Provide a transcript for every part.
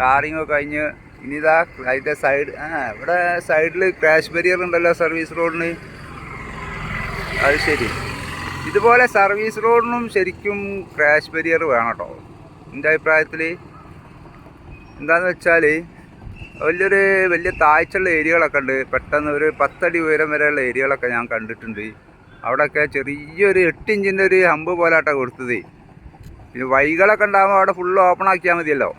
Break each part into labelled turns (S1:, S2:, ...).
S1: Tarring ഒക്കെ കഴിഞ്ഞ് ഇനി ഇതാ അതിന്റെ സൈഡ് ആ ഇവിടെ സൈഡിൽ ക്രാഷ് ബരിയർ ഉണ്ടല്ലോ സർവീസ് റോഡിന് അത് ശരി. ഇതുപോലെ സർവീസ് റോഡിനും ശരിക്കും ക്രാഷ് ബരിയർ വേണം കേട്ടോ എന്റെ അഭിപ്രായത്തിൽ എന്താണെന്ന് വെച്ചാൽ വലിയൊരു വലിയ താഴ്ചയുള്ള ഏരിയകളൊക്കെ ഉണ്ട്. പെട്ടെന്ന് ഒരു പത്തടി ഉയരം വരെയുള്ള ഏരിയകളൊക്കെ ഞാൻ കണ്ടിട്ടുണ്ട്. അവിടെയൊക്കെ ചെറിയൊരു എട്ട് ഇഞ്ചിന്റെ ഒരു ഹമ്പ് പോലാട്ടോ കൊടുത്തത്. പിന്നെ വൈകളൊക്കെ ഉണ്ടാകുമ്പോൾ അവിടെ ഫുള്ള് ഓപ്പൺ ആക്കിയാൽ മതിയല്ലോ.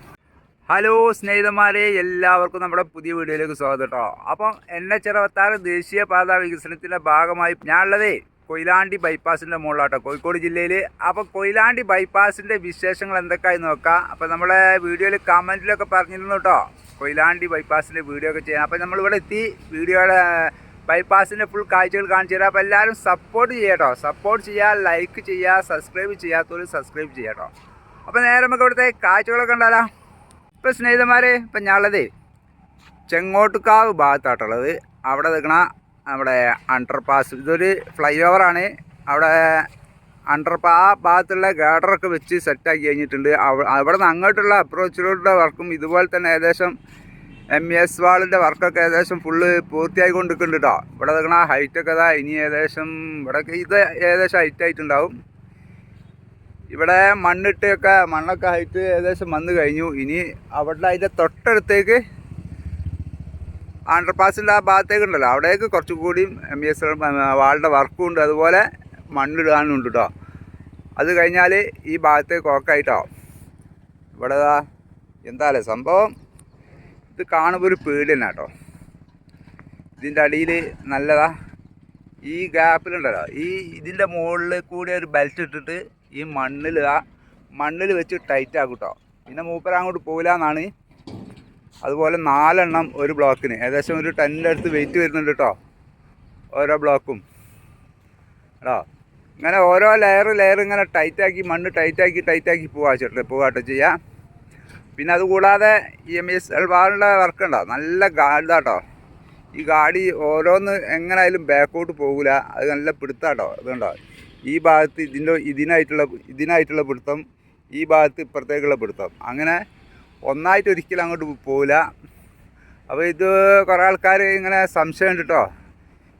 S1: ഹലോ സ്നേഹിതന്മാരെ എല്ലാവർക്കും നമ്മുടെ പുതിയ വീഡിയോയിലേക്ക് സ്വാഗതം കേട്ടോ. അപ്പം എൻ എച്ച് അറുപത്താറ് ദേശീയപാത വികസനത്തിന്റെ ഭാഗമായി ഞാനുള്ളതേ കൊയിലാണ്ടി ബൈപ്പാസിന്റെ മുകളിലാട്ടോ കോഴിക്കോട് ജില്ലയിൽ അപ്പോൾ കൊയിലാണ്ടി ബൈപ്പാസിന്റെ വിശേഷങ്ങൾ എന്തൊക്കെയായി നോക്കാം? അപ്പോൾ നമ്മളെ വീഡിയോയിൽ കമന്റിലൊക്കെ പറഞ്ഞിരുന്നു കേട്ടോ കൊയിലാണ്ടി ബൈപ്പാസിന്റെ വീഡിയോ ഒക്കെ ചെയ്യാം അപ്പോൾ നമ്മളിവിടെ എത്തി വീഡിയോയുടെ ബൈപ്പാസിന്റെ ഫുൾ കാഴ്ചകൾ കാണിച്ചു തരാം. അപ്പോൾ എല്ലാവരും സപ്പോർട്ട് ചെയ്യാട്ടോ സപ്പോർട്ട് ചെയ്യുക ലൈക്ക് ചെയ്യുക സബ്സ്ക്രൈബ് ചെയ്യാത്തവർ സബ്സ്ക്രൈബ് ചെയ്യാം കേട്ടോ. അപ്പോൾ നേരെ നമുക്ക് ഇവിടുത്തെ കാഴ്ചകളൊക്കെ ഉണ്ടാലോ ഇപ്പോൾ സ്നേഹിതന്മാരെ ഇപ്പം ഞാനുള്ളത് ചെങ്ങോട്ടുകാവ് ഭാഗത്തായിട്ടുള്ളത്. അവിടെ നിൽക്കണ നമ്മുടെ അണ്ടർ പാസ് ഇതൊരു ഫ്ലൈ ഓവറാണ് അവിടെ അണ്ടർ പാ ആ ഭാഗത്തുള്ള ഗാർഡറൊക്കെ വെച്ച് സെറ്റാക്കി കഴിഞ്ഞിട്ടുണ്ട്. അവ- അവിടെ നിന്ന് അങ്ങോട്ടുള്ള അപ്രോച്ചിലുള്ള വർക്കും ഇതുപോലെ തന്നെ ഏകദേശം എം എസ് വാളിന്റെ വർക്കൊക്കെ ഏകദേശം ഫുള്ള് പൂർത്തിയായി കൊണ്ടിരിക്കുന്നുണ്ട് കേട്ടോ ഇവിടെ നിൽക്കണ ഹൈറ്റൊക്കെ ഇതാ ഇനി ഏകദേശം ഇവിടെ ഇത് ഏകദേശം ഹൈറ്റ് ആയിട്ടുണ്ടാവും. ഇവിടെ മണ്ണിട്ടൊക്കെ മണ്ണൊക്കെ ആയിട്ട് ഏകദേശം വന്നു കഴിഞ്ഞു. ഇനി അവിടെ അതിന്റെ തൊട്ടടുത്തേക്ക് അണ്ടർപാസിന്റെ ആ ഭാഗത്തേക്ക് ഉണ്ടല്ലോ അവിടേക്ക് കുറച്ചുകൂടിയും എം എസ് വാളിന്റെ വർക്കും ഉണ്ട്. അതുപോലെ മണ്ണിടാനുണ്ട് കേട്ടോ അത് കഴിഞ്ഞാൽ ഈ ഭാഗത്തേക്ക് ഓക്കായിട്ടോ ഇവിടെ എന്താ സംഭവം? ഇത് കാണുമ്പോൾ ഒരു പേടി തന്നെ കേട്ടോ ഇതിന്റെ അടിയിൽ നല്ലതാ ഈ ഗ്യാപ്പിലുണ്ടല്ലോ ഈ ഇതിന്റെ മുകളിൽ കൂടി ഒരു ബെൽറ്റ് ഇട്ടിട്ട് ഈ മണ്ണിൽ ആ മണ്ണിൽ വെച്ച് ടൈറ്റ് ആക്കും കേട്ടോ പിന്നെ മൂപ്പര അങ്ങോട്ട് പോകില്ല എന്നാണ് അതുപോലെ നാലെണ്ണം ഒരു ബ്ലോക്കിന് ഏകദേശം ഒരു ടെന്നിന്റെ അടുത്ത് വെയിറ്റ് വരുന്നുണ്ട് കേട്ടോ ഓരോ ബ്ലോക്കും കേട്ടോ ഇങ്ങനെ ഓരോ ലെയർ ലെയർ ഇങ്ങനെ ടൈറ്റാക്കി മണ്ണ് ടൈറ്റാക്കി ടൈറ്റാക്കി പോവാ ചേട്ടൻ പോവാട്ടോ ചെയ്യാം. പിന്നെ അതുകൂടാതെ ഇ എം എസ് എൽബാറിന്റെ വർക്ക് ഉണ്ടോ? നല്ല ഗാഡിതാട്ടോ ഈ ഗാഡി ഓരോന്ന് എങ്ങനായാലും ബാക്കോട്ട് പോകില്ല അത് നല്ല പിടുത്താട്ടോ അതുകൊണ്ടോ ഈ ഭാഗത്ത് ഇതിന്റെ ഇതിനായിട്ടുള്ള ഇതിനായിട്ടുള്ള പിടുത്തം ഈ ഭാഗത്ത് ഇപ്പുറത്തേക്കുള്ള പിടുത്തം. അങ്ങനെ ഒന്നായിട്ട് ഒരിക്കലും അങ്ങോട്ട് പോകില്ല അപ്പോൾ ഇത് കുറേ ആൾക്കാർ ഇങ്ങനെ സംശയം ഉണ്ട് കേട്ടോ.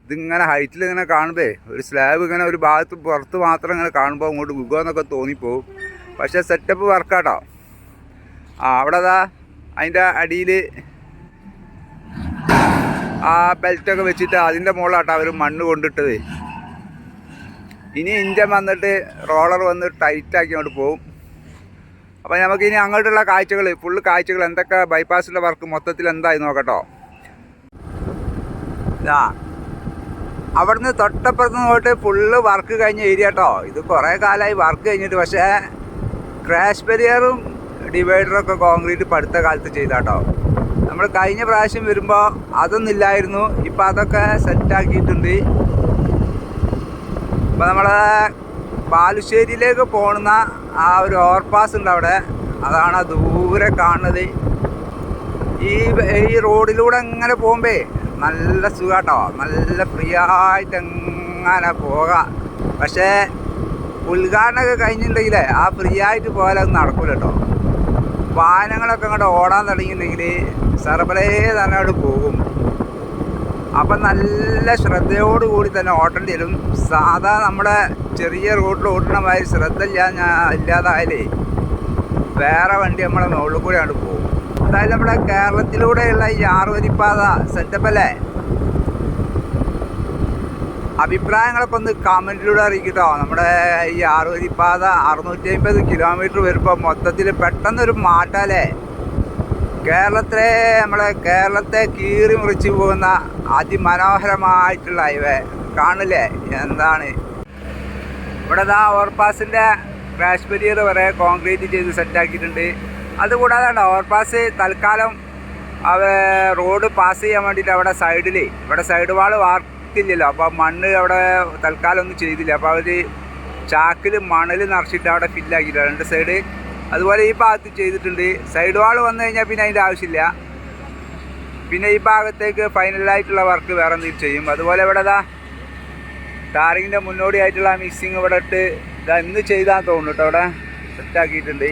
S1: ഇതിങ്ങനെ ഹൈറ്റിൽ ഇങ്ങനെ കാണുമ്പോൾ ഒരു സ്ലാബ് ഇങ്ങനെ ഒരു ഭാഗത്ത് പുറത്ത് മാത്രം ഇങ്ങനെ കാണുമ്പോൾ അങ്ങോട്ട് വിൽക്കുമെന്നൊക്കെ തോന്നിപ്പോവും. പക്ഷേ സെറ്റപ്പ് വർക്കാട്ടോ. ആ അവിടെ അതാ അതിന്റെ അടിയിൽ ആ ബെൽറ്റൊക്കെ വെച്ചിട്ട് അതിന്റെ മുകളിലാട്ടോ അവർ മണ്ണ് കൊണ്ടിട്ടത്. ഇനി ഇഞ്ചൻ വന്നിട്ട് റോളർ വന്ന് ടൈറ്റാക്കി അങ്ങോട്ട് പോകും അപ്പോൾ നമുക്ക് ഇനി അങ്ങോട്ടുള്ള കാഴ്ചകൾ ഫുള്ള് കാഴ്ചകൾ എന്തൊക്കെ ബൈപ്പാസിന്റെ വർക്ക് മൊത്തത്തിൽ എന്തായി നോക്കട്ടോ. ഇതാ അവിടുന്ന് തൊട്ടപ്പുറത്ത് പോയിട്ട് ഫുള്ള് വർക്ക് കഴിഞ്ഞ ഏരിയ കേട്ടോ ഇത് കുറേ കാലമായി വർക്ക് കഴിഞ്ഞിട്ട് പക്ഷേ ക്രാഷ് ബരിയറും ഡിവൈഡറൊക്കെ കോൺക്രീറ്റ് പടുത്ത കാലത്ത് ചെയ്താട്ടോ. നമ്മൾ കഴിഞ്ഞ പ്രാവശ്യം വരുമ്പോൾ അതൊന്നും ഇല്ലായിരുന്നു. ഇപ്പം അതൊക്കെ സെറ്റാക്കിയിട്ടുണ്ട് അപ്പോൾ നമ്മളെ ബാലുശ്ശേരിയിലേക്ക് പോകുന്ന ആ ഒരു ഓവർപാസ് ഉണ്ട് അവിടെ. അതാണ് ദൂരെ കാണുന്നത്. ഈ ഈ റോഡിലൂടെ എങ്ങനെ പോകുമ്പേ നല്ല സുഖാട്ടോ. നല്ല ഫ്രീ ആയിട്ട് എങ്ങനെ പോകാം. പക്ഷേ ഉദ്ഘാടനമൊക്കെ കഴിഞ്ഞിട്ടുണ്ടെങ്കിൽ ആ ഫ്രീ ആയിട്ട് അത് നടക്കൂല കേട്ടോ വാഹനങ്ങളൊക്കെ അങ്ങോട്ട് ഓടാൻ തുടങ്ങിയിട്ടുണ്ടെങ്കിൽ സർബലേ തന്നെ അവിടെ പോകും. അപ്പം നല്ല ശ്രദ്ധയോടുകൂടി തന്നെ ഓട്ടേണ്ടി വരും. സാധാ നമ്മുടെ ചെറിയ റോഡിൽ ഓട്ടണ മാതിരി ശ്രദ്ധ ഇല്ലാ ഇല്ലാതായാലേ വേറെ വണ്ടി നമ്മളെ മുകളിൽ കൂടെ അങ്ങോട്ട് പോകും. അതായത് നമ്മുടെ കേരളത്തിലൂടെയുള്ള ഈ ആറുവരിപ്പാത സെറ്റപ്പ് അല്ലേ? അഭിപ്രായങ്ങളൊക്കെ ഒന്ന് കമന്റിലൂടെ അറിയിക്കട്ടോ. നമ്മുടെ ഈ ആറുവരിപ്പാത അറുന്നൂറ്റി അമ്പത് കിലോമീറ്റർ വരുമ്പോൾ മൊത്തത്തിൽ പെട്ടെന്നൊരു മാറ്റല്ലേ കേരളത്തിലെ നമ്മളെ കേരളത്തെ കീറി മുറിച്ച് പോകുന്ന അതിമനോഹരമായിട്ടുള്ള ഹൈവേ കാണില്ലേ? എന്താണ്? ഇവിടെ ദാ ഓവർപാസിന്റെ ക്രാഷ് ബരിയർ വരെ കോൺക്രീറ്റ് ചെയ്ത് സെറ്റാക്കിയിട്ടുണ്ട് അതുകൂടാതെ ഓവർപാസ് തൽക്കാലം അവ റോഡ് പാസ് ചെയ്യാൻ വേണ്ടിയിട്ട് അവിടെ സൈഡിൽ ഇവിടെ സൈഡ് വാൾ വാർത്തില്ലല്ലോ. അപ്പോൾ മണ്ണ് അവിടെ തൽക്കാലം ഒന്നും ചെയ്തില്ല. അപ്പോൾ അവർ ചാക്കിൽ മണൽ നിറച്ചിട്ട് അവിടെ ഫില്ലാക്കിയില്ല രണ്ട് സൈഡ് അതുപോലെ ഈ ഭാഗത്ത് ചെയ്തിട്ടുണ്ട്. സൈഡ് വാൾ വന്നു കഴിഞ്ഞാൽ പിന്നെ അതിന്റെ ആവശ്യമില്ല. പിന്നെ ഈ ഭാഗത്തേക്ക് ഫൈനലായിട്ടുള്ള വർക്ക് വേറെ എന്തെങ്കിലും ചെയ്യും. അതുപോലെ ഇവിടെ ഇതാ ടാറിങ്ങിന്റെ മുന്നോടിയായിട്ടുള്ള മിക്സിങ് ഇവിടെ ഇട്ട് ഇതാ ഇന്ന് ചെയ്താൽ തോന്നുന്നു കേട്ടോ അവിടെ സെറ്റാക്കിയിട്ടുണ്ട്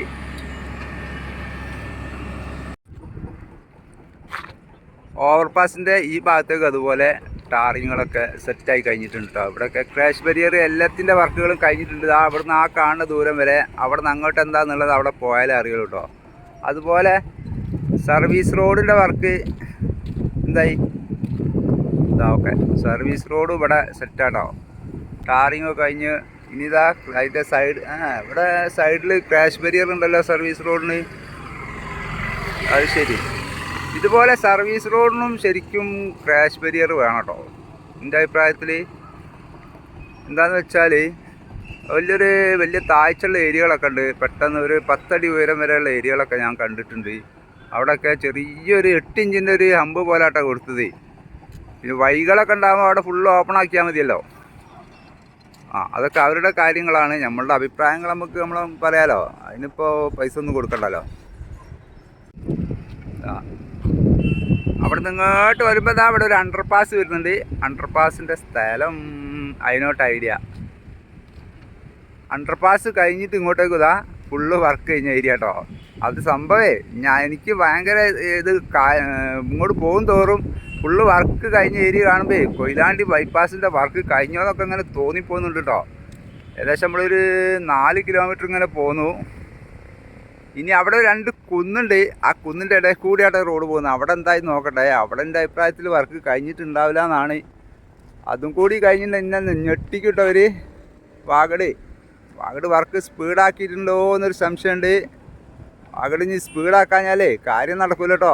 S1: ഓവർപാസിന്റെ ഈ ഭാഗത്തേക്ക് അതുപോലെ ടാറിങ്ങുകളൊക്കെ സെറ്റായി കഴിഞ്ഞിട്ടുണ്ട് കേട്ടോ ഇവിടെയൊക്കെ ക്രാഷ് ബരിയർ എല്ലാത്തിന്റെ വർക്കുകളും കഴിഞ്ഞിട്ടുണ്ട്. ആ അവിടുന്ന് ആ കാണുന്ന ദൂരം വരെ അവിടെ നിന്ന് അങ്ങോട്ട് എന്താണെന്നുള്ളത് അവിടെ പോയാലേ അറിയുള്ളൂ കേട്ടോ അതുപോലെ സർവീസ് റോഡിന്റെ വർക്ക് എന്തായി? ഇതാ ഓക്കെ. സർവീസ് റോഡ് ഇവിടെ സെറ്റാട്ടോ ടാറിങ് കഴിഞ്ഞ് ഇനി ഇതാ അതിന്റെ സൈഡ് ആ ഇവിടെ സൈഡിൽ ക്രാഷ് ബരിയർ ഉണ്ടല്ലോ സർവീസ് റോഡിന് അത് ശരി. ഇതുപോലെ സർവീസ് റോഡിനും ശരിക്കും ക്രാഷ് ബരിയർ വേണം കേട്ടോ. എന്റെ അഭിപ്രായത്തിൽ എന്താണെന്ന് വെച്ചാൽ വലിയൊരു വലിയ താഴ്ചയുള്ള ഏരിയകളൊക്കെ ഉണ്ട്. പെട്ടെന്ന് ഒരു പത്തടി ഉയരം വരെയുള്ള ഏരിയകളൊക്കെ ഞാൻ കണ്ടിട്ടുണ്ട്. അവിടെയൊക്കെ ചെറിയൊരു എട്ട് ഇഞ്ചിന്റെ ഒരു ഹമ്പ് പോലാട്ടോ കൊടുത്തത്. പിന്നെ വൈകളൊക്കെ ഉണ്ടാകുമ്പോൾ അവിടെ ഫുള്ള് ഓപ്പൺ ആക്കിയാൽ മതിയല്ലോ. ആ അതൊക്കെ അവരുടെ കാര്യങ്ങളാണ്. നമ്മളുടെ അഭിപ്രായങ്ങൾ നമുക്ക് നമ്മൾ പറയാലോ. അതിനിപ്പോൾ പൈസ ഒന്നും കൊടുക്കണ്ടല്ലോ. ആ. അവിടെ നിന്ന് ഇങ്ങോട്ട് വരുമ്പോൾ അവിടെ ഒരു അണ്ടർ പാസ് വരുന്നുണ്ട്. അണ്ടർ പാസിന്റെ സ്ഥലം അതിനോട്ട് ഐഡിയ അണ്ടർ പാസ് കഴിഞ്ഞിട്ട് ഇങ്ങോട്ടേക്ക് ഇതാ ഫുള്ള് വർക്ക് കഴിഞ്ഞ ഏരിയ കേട്ടോ അത് സംഭവേ ഞാൻ എനിക്ക് ഭയങ്കര ഇത് ഇങ്ങോട്ട് പോകും തോറും ഫുള്ള് വർക്ക് കഴിഞ്ഞ ഏരിയ കാണുമ്പോൾ കൊയിലാണ്ടി ബൈപ്പാസിന്റെ വർക്ക് കഴിഞ്ഞോന്നൊക്കെ ഇങ്ങനെ തോന്നിപ്പോകുന്നുണ്ട് കേട്ടോ ഏകദേശം നമ്മളൊരു നാല് കിലോമീറ്റർ ഇങ്ങനെ പോന്നു. ഇനി അവിടെ രണ്ട് കുന്നുണ്ട്. ആ കുന്നിന്റെ ഇടയിൽ കൂടിയായിട്ട് റോഡ് പോകുന്നത്. അവിടെ എന്തായി നോക്കട്ടെ? അവിടെ എന്റെ അഭിപ്രായത്തിൽ വർക്ക് കഴിഞ്ഞിട്ടുണ്ടാവില്ല എന്നാണ്. അതും കൂടി കഴിഞ്ഞിട്ട് എന്നെ ഞെട്ടിക്കിട്ടവർ വാഗട് വാഗട് വർക്ക് സ്പീഡാക്കിയിട്ടുണ്ടോ എന്നൊരു സംശയമുണ്ട്. വാഗട് ഇനി സ്പീഡാക്കാഞ്ഞാലേ കാര്യം നടക്കില്ല കേട്ടോ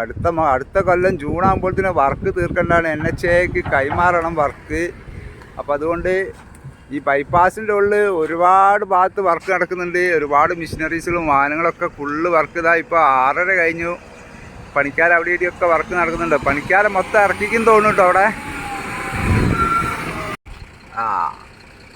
S1: അടുത്ത അടുത്ത കൊല്ലം ജൂൺ ആകുമ്പോഴത്തേനും വർക്ക് തീർക്കേണ്ടതാണ്. എൻ എച്ച് എക്ക് കൈമാറണം വർക്ക് അപ്പോൾ അതുകൊണ്ട് ഈ ബൈപ്പാസിന്റെ ഉള്ളിൽ ഒരുപാട് ഭാഗത്ത് വർക്ക് നടക്കുന്നുണ്ട്. ഒരുപാട് മിഷനറീസുകളും വാഹനങ്ങളൊക്കെ ഫുള്ള് വർക്ക് ഇതാ ഇപ്പോൾ ആറര കഴിഞ്ഞു. പണിക്കാർ അവിടെ ഇവിടെയൊക്കെ വർക്ക് നടക്കുന്നുണ്ട്. പണിക്കാരെ മൊത്തം ഇറക്കിക്കും തോന്നുന്നു കേട്ടോ അവിടെ. ആ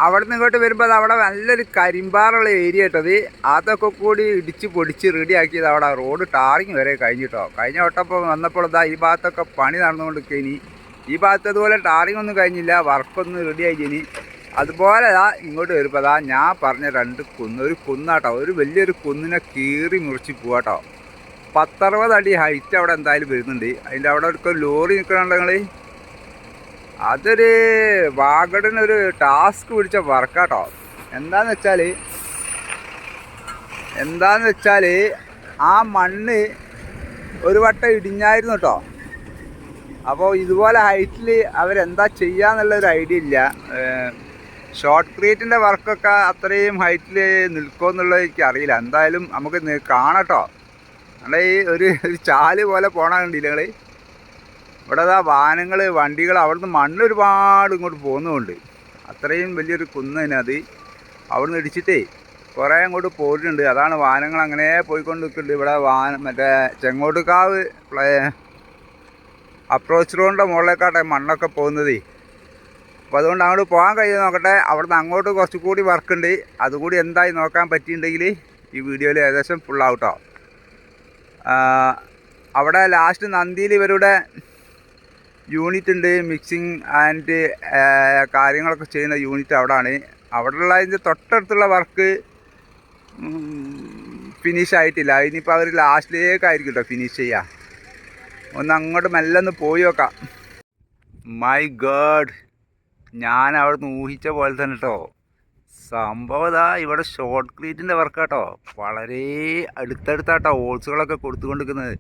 S1: അവിടെ നിന്ന് ഇങ്ങോട്ട് വരുമ്പോൾ അത് അവിടെ നല്ലൊരു കരിമ്പാറുള്ള ഏരിയ ഇട്ടത് അതൊക്കെ കൂടി ഇടിച്ച് പൊടിച്ച് റെഡിയാക്കിയത് അവിടെ. റോഡ് ടാറിങ് വരെ കഴിഞ്ഞിട്ടോ കഴിഞ്ഞ വട്ടപ്പോൾ വന്നപ്പോൾ ഇതാ ഈ ഭാഗത്തൊക്കെ പണി നടന്നുകൊണ്ടിരിക്കുക ഇനി. ഈ ഭാഗത്ത് അതുപോലെ ടാറിങ് ഒന്നും കഴിഞ്ഞില്ല. വർക്കൊന്നും റെഡിയായി ഇനി. അതുപോലെ ആ ഇങ്ങോട്ട് വരുമ്പോൾ അതാ ഞാൻ പറഞ്ഞ രണ്ട് കുന്ന്. ഒരു കുന്നാട്ടോ. ഒരു വലിയൊരു കുന്നിനെ കീറി മുറിച്ച് പോവാട്ടോ. പത്തറുപത് അടി ഹൈറ്റ് അവിടെ എന്തായാലും വരുന്നുണ്ട്. അതിന്റെ അവിടെ ഒരു ലോറി നിൽക്കണുണ്ടെങ്കിൽ അതൊരു വാഗഡിനൊരു ടാസ്ക് പിടിച്ച വർക്കാട്ടോ. എന്താന്ന് വെച്ചാൽ എന്താന്ന് വെച്ചാൽ ആ മണ്ണ് ഒരു വട്ടം ഇടിഞ്ഞായിരുന്നു കേട്ടോ അപ്പോൾ ഇതുപോലെ ഹൈറ്റിൽ അവരെന്താ ചെയ്യാന്നുള്ളൊരു ഐഡിയ ഇല്ല. ഷോർട്ട് ക്രിയേറ്റിന്റെ വർക്കൊക്കെ അത്രയും ഹൈറ്റിൽ നിൽക്കുമോ എന്നുള്ളത് എനിക്ക് അറിയില്ല. എന്തായാലും നമുക്ക് കാണട്ടോ. നമ്മുടെ ഈ ഒരു ചാൽ പോലെ പോണ കണ്ടില്ല നിങ്ങൾ ഇവിടെ ആ വാഹനങ്ങൾ വണ്ടികൾ അവിടുന്ന് മണ്ണ് ഒരുപാട് ഇങ്ങോട്ട് പോകുന്നുമുണ്ട് അത്രയും വലിയൊരു കുന്നതിനത് അവിടുന്ന് ഇടിച്ചിട്ടേ കുറേ അങ്ങോട്ട് പോയിട്ടുണ്ട് അതാണ് വാഹനങ്ങൾ അങ്ങനെ പോയിക്കൊണ്ട് നിൽക്കുന്നുണ്ട് ഇവിടെ വാഹനം മറ്റേ ചെങ്ങോട്ടുകാവ് അപ്രോച്ച് റോഡിന്റെ മുകളിലേക്കാട്ടെ മണ്ണൊക്കെ പോകുന്നതേ. അപ്പോൾ അതുകൊണ്ട് അങ്ങോട്ട് പോകാൻ കഴിയുമോ നോക്കട്ടെ. അവിടുന്ന് അങ്ങോട്ട് കുറച്ച് കൂടി വർക്കുണ്ട് അതുകൂടി എന്തായി നോക്കാൻ പറ്റിയിട്ടുണ്ടെങ്കിൽ ഈ വീഡിയോയിൽ ഏകദേശം ഫുൾ ഔട്ടോ അവിടെ ലാസ്റ്റ് നന്ദിയിൽ ഇവരുടെ യൂണിറ്റ് ഉണ്ട്. മിക്സിങ് ആൻഡ് കാര്യങ്ങളൊക്കെ ചെയ്യുന്ന യൂണിറ്റ് അവിടെയാണ് അവിടെയുള്ള അതിന്റെ തൊട്ടടുത്തുള്ള വർക്ക് ഫിനിഷ് ആയിട്ടില്ല. ഇനിയിപ്പോൾ അവർ ലാസ്റ്റിലേക്കായിരിക്കും കേട്ടോ ഫിനിഷ് ചെയ്യുക ഒന്ന് അങ്ങോട്ട് മെല്ലെ ഒന്ന് പോയി നോക്കാം. മൈ ഗേഡ് ഞാൻ അവിടെ നിന്ന് ഊഹിച്ച പോലെ തന്നെ കേട്ടോ സംഭവം ഇതാ ഇവിടെ ഷോർട്ട് ക്ലീറ്റിന്റെ വർക്കാട്ടോ വളരെ അടുത്തടുത്താട്ടോ ഹോൾസുകളൊക്കെ കൊടുത്തുകൊണ്ടിരിക്കുന്നത്.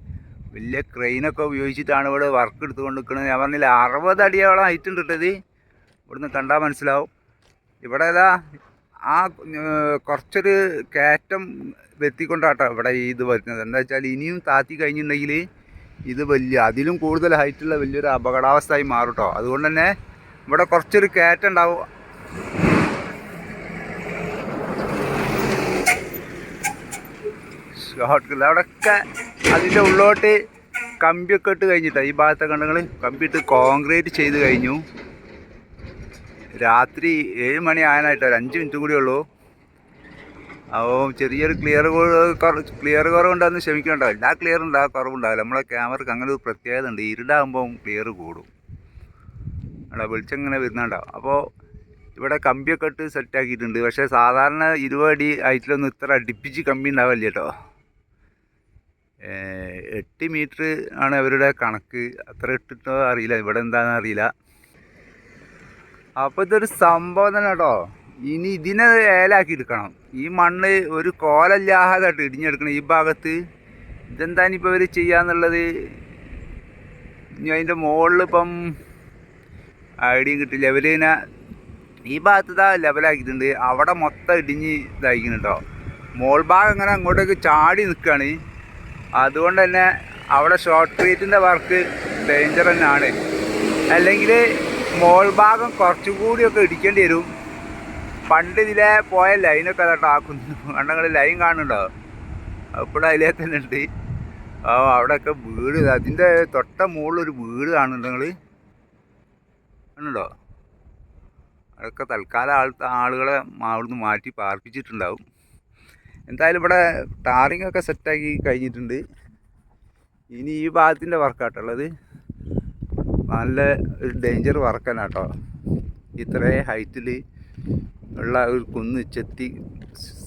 S1: വലിയ ക്രെയിനൊക്കെ ഉപയോഗിച്ചിട്ടാണ് ഇവിടെ വർക്ക് എടുത്തുകൊണ്ടിരിക്കുന്നത്. ഞാൻ പറഞ്ഞില്ല അറുപത് അടിയോളം ഹൈറ്റ് ഉണ്ട് കേട്ടത് ഇവിടുന്ന് കണ്ടാൽ മനസ്സിലാവും. ഇവിടെ ഇതാ ആ കുറച്ചൊരു കയറ്റം വെത്തിക്കൊണ്ടാട്ടോ ഇവിടെ ഇത് വരുന്നത്. എന്താ വെച്ചാൽ ഇനിയും താത്തി കഴിഞ്ഞിട്ടുണ്ടെങ്കിൽ ഇത് വലിയ അതിലും കൂടുതൽ ഹൈറ്റുള്ള വലിയൊരു അപകടാവസ്ഥയായി മാറും കേട്ടോ അതുകൊണ്ട് തന്നെ ഇവിടെ കുറച്ചൊരു കയറ്റം ഉണ്ടാവും അവിടെയൊക്കെ അതിന്റെ ഉള്ളോട്ട് കമ്പിയൊക്കെ ഇട്ട് കഴിഞ്ഞിട്ടാണ് ഈ ഭാഗത്തെ കണ്ടങ്ങൾ കമ്പി ഇട്ട് കോൺക്രീറ്റ് ചെയ്ത് കഴിഞ്ഞു. രാത്രി ഏഴ് മണി ആയനായിട്ട് ഒരു അഞ്ച് മിനിറ്റ് കൂടി ഉള്ളൂ. അപ്പോൾ ചെറിയൊരു ക്ലിയർ ക്ലിയർ കുറവുണ്ടെന്ന് ക്ഷമിക്കണ്ടോ. എല്ലാ ക്ലിയർ ഉണ്ടാകും കുറവുണ്ടാവില്ല. നമ്മളെ ക്യാമറക്ക് അങ്ങനെ ഒരു പ്രത്യേകത ഉണ്ട്. ഇരുടാകുമ്പോൾ ക്ലിയർ കൂടും. അവിടെ വെളിച്ചം ഇങ്ങനെ വരുന്നുണ്ടാവും അപ്പോൾ ഇവിടെ കമ്പിയൊക്കെ ഇട്ട് സെറ്റ് ആക്കിയിട്ടുണ്ട്. പക്ഷേ സാധാരണ ഇരുപത് അടി ഹൈറ്റിലൊന്നും ഇത്ര അടുപ്പിച്ച് കമ്പി ഉണ്ടാവില്ല കേട്ടോ. എട്ട് മീറ്റർ ആണ് അവരുടെ കണക്ക്. അത്ര ഇട്ടിട്ടോ അറിയില്ല. ഇവിടെ എന്താണെന്ന് അറിയില്ല. അപ്പോൾ ഇതൊരു സംഭവം തന്നെ കേട്ടോ. ഇനി ഇതിനെ ഏലാക്കി എടുക്കണം. ഈ മണ്ണ് ഒരു കോലല്ലാതായിട്ട് ഇടിഞ്ഞെടുക്കണം. ഈ ഭാഗത്ത് ഇതെന്താ ഇനിയിപ്പോൾ ഇവർ ചെയ്യാന്നുള്ളത്? ഇനി അതിന്റെ മുകളിൽ ഇപ്പം ഐഡിയയും കിട്ടില്ല ഇവർ ഇതിനെ ഈ ഭാഗത്ത് ഇതാ ലെവലാക്കിയിട്ടുണ്ട് അവിടെ മൊത്തം ഇടിഞ്ഞ് ഇതായിക്കുന്നുണ്ടോ മോൾ ഭാഗം അങ്ങനെ അങ്ങോട്ടേക്ക് ചാടി നിൽക്കുകയാണ് അതുകൊണ്ട് തന്നെ അവിടെ ഷോർട്ട് ട്രീറ്റിന്റെ വർക്ക് ഡേഞ്ചർ തന്നെയാണ്. അല്ലെങ്കിൽ മോൾ ഭാഗം കുറച്ചും കൂടിയൊക്കെ ഇടിക്കേണ്ടി വരും. പണ്ട് ഇതിലെ പോയ ലൈനൊക്കെ അതാട്ടോ ആക്കുന്നു കണ്ടങ്ങൾ ലൈൻ കാണുന്നുണ്ടോ? അപ്പോഴും അതിലേ തന്നെ ഉണ്ട്. അവിടെയൊക്കെ വീട്. അതിന്റെ തൊട്ട മുകളിലൊരു വീട് കാണുന്നുണ്ട് കാണുന്നുണ്ടോ അതൊക്കെ തൽക്കാലം ആൾ ആളുകളെ അവിടുന്ന് മാറ്റി പാർപ്പിച്ചിട്ടുണ്ടാവും. എന്തായാലും ഇവിടെ ടാറിംഗ് ഒക്കെ സെറ്റാക്കി കഴിഞ്ഞിട്ടുണ്ട്. ഇനി ഈ ഭാഗത്തിന്റെ വർക്കാട്ടുള്ളത് നല്ല ഒരു ഡേഞ്ചർ വർക്കാണ് കേട്ടോ ഇത്രയും ഹൈറ്റിൽ ഉള്ള ഒരു കുന്ന് ചെത്തി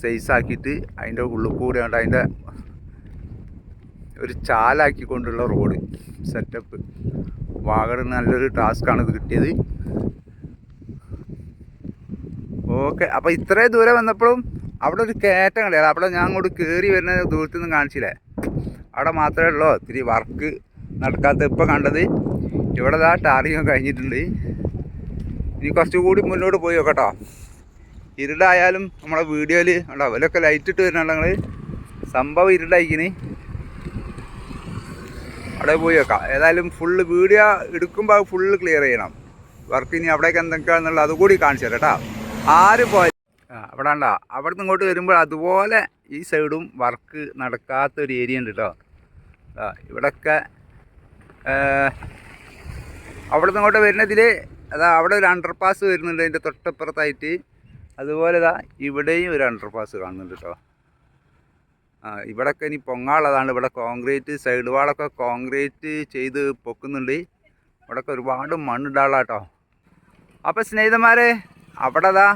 S1: സൈസാക്കിയിട്ട് അതിന്റെ ഉള്ളിൽ കൂടെ ഉണ്ട് അതിന്റെ ഒരു ചാലാക്കിക്കൊണ്ടുള്ള റോഡ് സെറ്റപ്പ് വാഗട് നല്ലൊരു ടാസ്ക്കാണ് ഇത് കിട്ടിയത്. ഓക്കെ അപ്പോൾ ഇത്രയും ദൂരെ വന്നപ്പോഴും അവിടെ ഒരു കയറ്റം കണ്ടില്ല? അവിടെ ഞാൻ അങ്ങോട്ട് കയറി വരുന്ന ദൂരത്തു നിന്ന് കാണിച്ചില്ലേ? അവിടെ മാത്രമേ ഉള്ളൂ ഇത്തിരി വർക്ക് നടക്കാത്ത ഇപ്പോൾ കണ്ടത്. ഇവിടെ ആ ടാറിങ് കഴിഞ്ഞിട്ടുണ്ട്. ഇനി കുറച്ചുകൂടി മുന്നോട്ട് പോയി നോക്കട്ടോ. ഇരുടായാലും നമ്മളെ വീഡിയോയിൽ ഉണ്ടാവും അതിലൊക്കെ ലൈറ്റ് ഇട്ട് വരുന്നുണ്ടെങ്കിൽ സംഭവം ഇരുടായിക്കിന്. അവിടെ പോയി വെക്കാം. ഏതായാലും ഫുള്ള് വീഡിയോ എടുക്കുമ്പോൾ ഫുള്ള് ക്ലിയർ ചെയ്യണം. വർക്ക് ഇനി അവിടേക്ക് എന്തൊക്കെയാണെന്നുള്ള അതുകൂടി കാണിച്ചു തരാം കേട്ടോ. ആരും പോയി അവിടെ ഉണ്ടോ അവിടെ നിന്ന് ഇങ്ങോട്ട് വരുമ്പോൾ അതുപോലെ ഈ സൈഡും വർക്ക് നടക്കാത്ത ഒരു ഏരിയ ഉണ്ട് കേട്ടോ. ഇവിടൊക്കെ അവിടെ നിന്ന് ഇങ്ങോട്ട് വരുന്നതിൽ അതാ അവിടെ ഒരു അണ്ടർപാസ് വരുന്നുണ്ട് അതിന്റെ തൊട്ടപ്പുറത്തായിട്ട്. അതുപോലെ ഇതാ ഇവിടെയും ഒരു അണ്ടർപാസ് കാണുന്നുണ്ട് കേട്ടോ. ആ ഇവിടൊക്കെ ഇനി പൊങ്ങാളതാണ് ഇവിടെ കോൺക്രീറ്റ് സൈഡ് വാളൊക്കെ കോൺക്രീറ്റ് ചെയ്ത് പൊക്കുന്നുണ്ട്. ഇവിടൊക്കെ ഒരുപാട് മണ്ണിടാനുള്ള കേട്ടോ അപ്പോൾ സ്നേഹിതന്മാരെ അവിടെ അതാ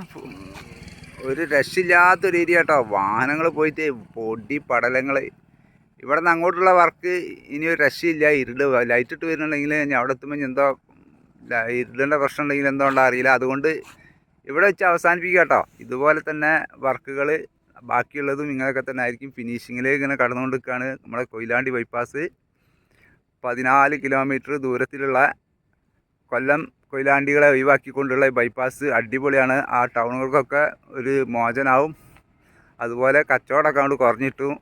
S1: ഒരു രക്ഷയില്ലാത്തൊരു ഏരിയ കേട്ടോ. വാഹനങ്ങൾ പോയിട്ട് പൊടി പടലങ്ങൾ. ഇവിടെ നിന്ന് അങ്ങോട്ടുള്ള വർക്ക് ഇനി ഒരു രക്ഷയില്ല. ഇരുട് ലൈറ്റ് ഇട്ട് വരുന്നുണ്ടെങ്കിൽ ഞാൻ അവിടെ എത്തുമ്പോൾ എന്തോ ഇരുടേണ്ട പ്രശ്നം ഉണ്ടെങ്കിൽ എന്തോ ഉണ്ടോ അറിയില്ല. അതുകൊണ്ട് ഇവിടെ വെച്ച് അവസാനിപ്പിക്കുക കേട്ടോ. ഇതുപോലെ തന്നെ വർക്കുകൾ ബാക്കിയുള്ളതും ഇങ്ങനെയൊക്കെ തന്നെ ആയിരിക്കും. ഫിനിഷിങ്ങിലേക്ക് ഇങ്ങനെ കടന്നുകൊണ്ടിരിക്കുകയാണ്. നമ്മുടെ കൊയിലാണ്ടി ബൈപ്പാസ് പതിനാല് കിലോമീറ്റർ ദൂരത്തിലുള്ള കൊല്ലം കൊയിലാണ്ടികളെ ഒഴിവാക്കിക്കൊണ്ടുള്ള ബൈപ്പാസ് അടിപൊളിയാണ്. ആ ടൗണുകൾക്കൊക്കെ ഒരു മോചനാവും. അതുപോലെ കച്ചവടമൊക്കെ അങ്ങോട്ട് കുറഞ്ഞിട്ടും.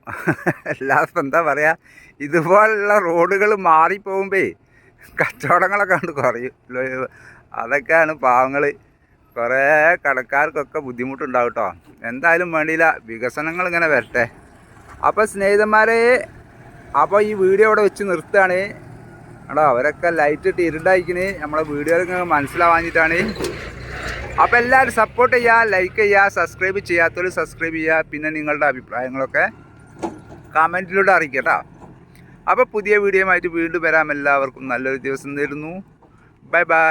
S1: എല്ലാവർക്കും എന്താ പറയുക ഇതുപോലുള്ള റോഡുകൾ മാറിപ്പോകുമ്പേ കച്ചവടങ്ങളൊക്കെ അങ്ങോട്ട് കുറയും. അതൊക്കെയാണ് പാവങ്ങൾ കുറേ കടക്കാർക്കൊക്കെ ബുദ്ധിമുട്ടുണ്ടാവും കേട്ടോ എന്തായാലും വേണ്ടിയില്ല വികസനങ്ങൾ ഇങ്ങനെ വരട്ടെ. അപ്പോൾ സ്നേഹിതന്മാരെ അപ്പോൾ ഈ വീഡിയോ അവിടെ വെച്ച് നിർത്തുകയാണ്. കേട്ടോ അവരൊക്കെ ലൈറ്റ് ഇട്ട് ഇരുണ്ടായിക്കണ് നമ്മളെ വീഡിയോ മനസ്സിലാവാഞ്ഞിട്ടാണ്. അപ്പോൾ എല്ലാവരും സപ്പോർട്ട് ചെയ്യുക ലൈക്ക് ചെയ്യുക സബ്സ്ക്രൈബ് ചെയ്യാത്തവർ സബ്സ്ക്രൈബ് ചെയ്യുക. പിന്നെ നിങ്ങളുടെ അഭിപ്രായങ്ങളൊക്കെ കമന്റിലൂടെ അറിയിക്കുക കേട്ടോ അപ്പോൾ പുതിയ വീഡിയോ ആയിട്ട് വീണ്ടും വരാം. എല്ലാവർക്കും നല്ലൊരു ദിവസം തരുന്നു. Bye bye